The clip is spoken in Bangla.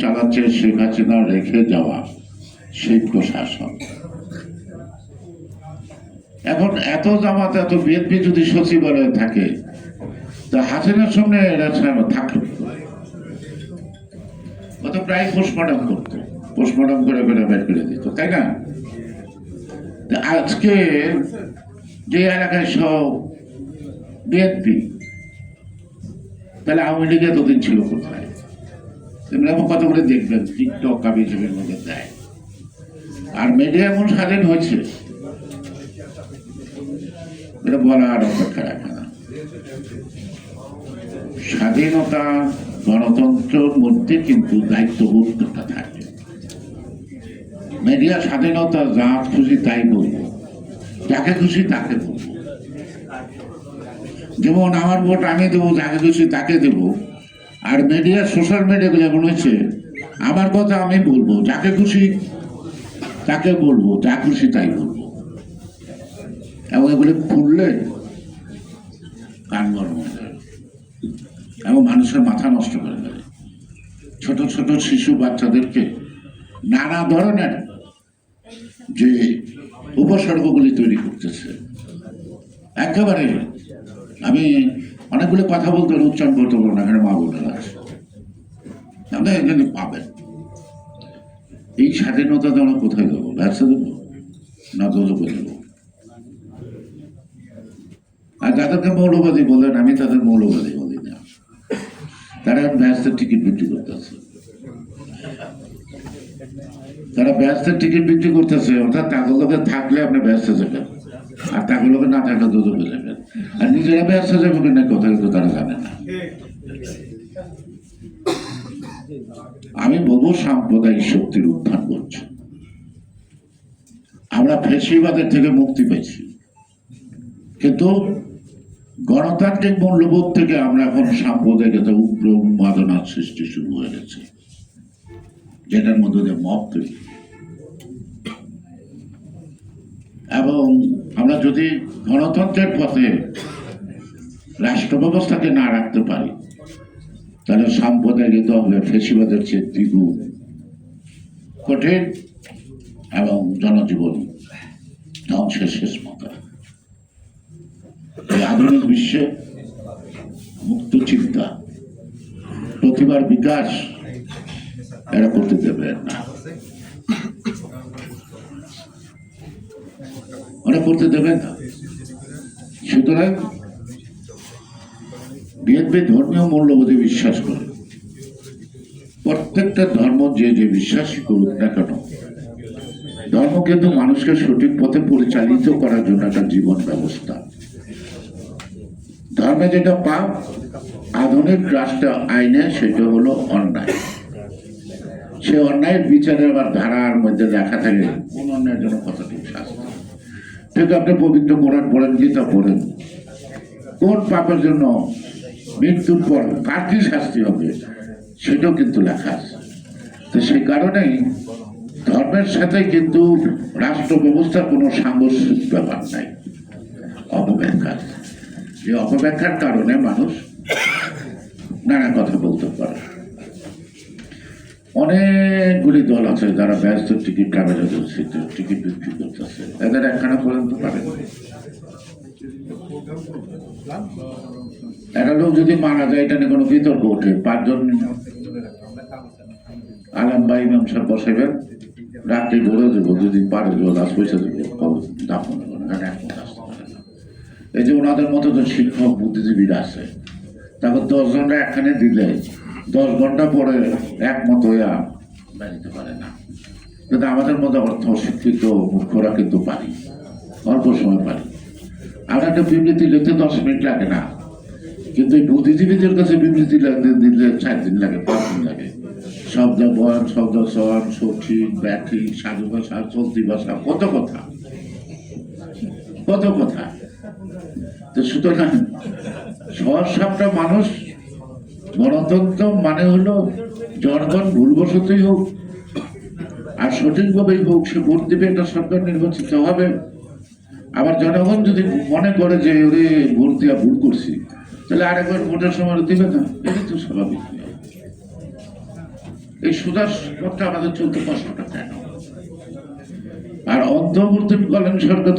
চালাচ্ছে শেখ হাসিনা রেখে যাওয়া সেই প্রশাসন। এখন এত জামাত, এত বিএনপি যদি সচিবালয়ে থাকে, তা হাসিনার সামনে এরা থাকল ও তো প্রায় পোস্টমর্টম করতো, পোস্টমর্টম করে করে বের করে দিত, তাই না? আজকে যে এলাকায় সব বিএনপি, তাহলে আওয়ামী লীগ এতদিন ছিল কোথায়? কথা বলে দেখবেন টিকটক কাবিজমের মধ্যে দেয়। আর মিডিয়া এমন স্বাধীন হয়েছে, এটা বলা আর অপেক্ষা রাখে না। স্বাধীনতা, গণতন্ত্রের মধ্যে কিন্তু দায়িত্ববোধটা থাকে। মিডিয়া স্বাধীনতা যা খুশি তাই বলব, যাকে খুশি তাকে বলব। যেমন আমার ভোট আমি দেবো, যাকে খুশি তাকে দেবো আর মিডিয়া সোশ্যাল মিডিয়াগুলো এমন হয়েছে, আমার কথা আমি বলব, যাকে খুশি তাকে বলব, যা খুশি তাই বলব। এবং এগুলো খুললে কান গরম হয়ে যাবে এবং মানুষের মাথা নষ্ট করে দেবে ছোট ছোট শিশু বাচ্চাদেরকে নানা ধরনের যে উপসর্গগুলি তৈরি করতেছে। একেবারে আমি অনেকগুলো কথা বলতে হলে উচ্চারণ করতে পারব না, এখানে মা আমরা এখানে পাবেন। এই স্বাধীনতা তো আমরা কোথায় দেবো? ব্যবসা দেবো? না দোজকে দেবো? আর যাদেরকে মৌলবাদী বলেন আমি তাদের মৌলবাদী বলি না। তারা ব্যস্তের টিকিট বিক্রি করতেছে। তারা ব্যস্তের টিকিট বিক্রি করতেছে, অর্থাৎ তাগুলোকে থাকলে আপনি ব্যস্ত যাবেন আর তাগুলোকে না থাকলে দুদকে যাবেন আর নিজেরা ব্যস্ত যাবে কিনা কথা কিন্তু তারা জানে না। আমি বলব সাম্প্রদায়িক শক্তির উত্থান করছে। আমরা ফেসিবাদের থেকে মুক্তি পেয়েছি। কিন্তু গণতান্ত্রিক মূল্যবোধ থেকে আমরা এখন সাম্প্রদায়িক একটা উগ্র উন্মাদনার সৃষ্টি শুরু হয়ে গেছে। যেটার মধ্যে মত তৈরি। এবং আমরা যদি গণতন্ত্রের পথে রাষ্ট্র ব্যবস্থাকে না রাখতে পারি, তাহলে সাম্প্রদায়িক দলের ফেসিবাদের চেয়ে দ্বিগুণ কঠিন এবং জনজীবন ধ্বংসের শেষ মাথা এই আধুনিক বিশ্বে মুক্ত চিন্তা প্রতিভার বিকাশ এরা করতে দেবে না। ওরা করতে দেবে না। সুতরাং বিএনপি ধর্মীয় মূল্যবোধে বিশ্বাস করে। প্রত্যেকটা ধর্ম যে যে বিশ্বাসী করুক না কেন ধর্ম কিন্তু মানুষকে সঠিক পথে পরিচালিত করার জন্য একটা জীবন ব্যবস্থা। ধর্মে যেটা পাপ, আধুনিক রাষ্ট্র আইনে সেটা হলো অন্যায়। সে অন্যায়ের বিচারের আবার ধারার মধ্যে দেখা থাকে, কোন অন্যায়ের জন্য কতটুকু শাস্তি? ঠিক আপনি পবিত্র কোরআন পড়েন, গীতা পড়েন, কোন পাপের জন্য মৃত্যুর পর কার কি শাস্তি হবে, সেটাও কিন্তু লেখা আছে। তো সেই কারণেই ধর্মের সাথে কিন্তু রাষ্ট্র ব্যবস্থার কোনো সাংঘর্ষিক ব্যাপার নাই। অপব্যাখ্যার। এই অপব্যাখ্যার কারণে মানুষ নানা কথা বলতে পারে। অনেকগুলি দল আছে যারা ব্যস্ত টিকিট কাগজে টিকিট বিক্রি করতেছে এদের একখানা পর্যন্ত পারে। একটা লোক যদি মারা যায় এটা নিয়ে কোনো বিতর্ক ওঠে পাঁচজন আলাম ভাই ইমাম সাহেব বসাইবেন রাত্রি ঘুরে দেবো যদি পারে যে লাশ পয়সা দেবো কবে দাফন হবে না, কারণ এখন আসতে পারে না। এই যে ওনাদের মতো তো শিক্ষক বুদ্ধিজীবীরা আছে তারপর দশ জনরা একখানে দিলে দশ ঘণ্টা পরে একমত হইয়া বেরিতে পারে না। কিন্তু আমাদের মতো অর্থ শিক্ষিত মূর্খরা কিন্তু পারি। অল্প সময় পারি। আমরা একটা বিবৃতি লিখতে দশ মিনিট লাগে না। কিন্তু এই বুদ্ধিজীবীদের কাছে বিবৃতি লাগতে দিলে চার দিন লাগে পাঁচ দিন লাগে। শব্দ বয়ান শব্দ সয়ন সঠিক ব্যাঠি সাধু ভাষা চলতি ভাষা কত কথা। কত কথা। তো সুতরাং সহজ সাপটা মানুষ গণতন্ত্র মানে হলো জনগণ ভুলবশতই হোক আর সঠিকভাবেই হোক, সে ভোট দেবে একটা সরকার নির্বাচিত হবে। আবার জনগণ যদি মনে করে যে, ওরে, ভোট দেওয়া ভুল করছি, তাহলে আরেকবার ভোটের সময় দিবে না। এটা তো স্বাভাবিক। এই সুদাস পথে আমাদের চলতে কষ্টটা কেন আর অন্তর্বর্তীকালীন সরকার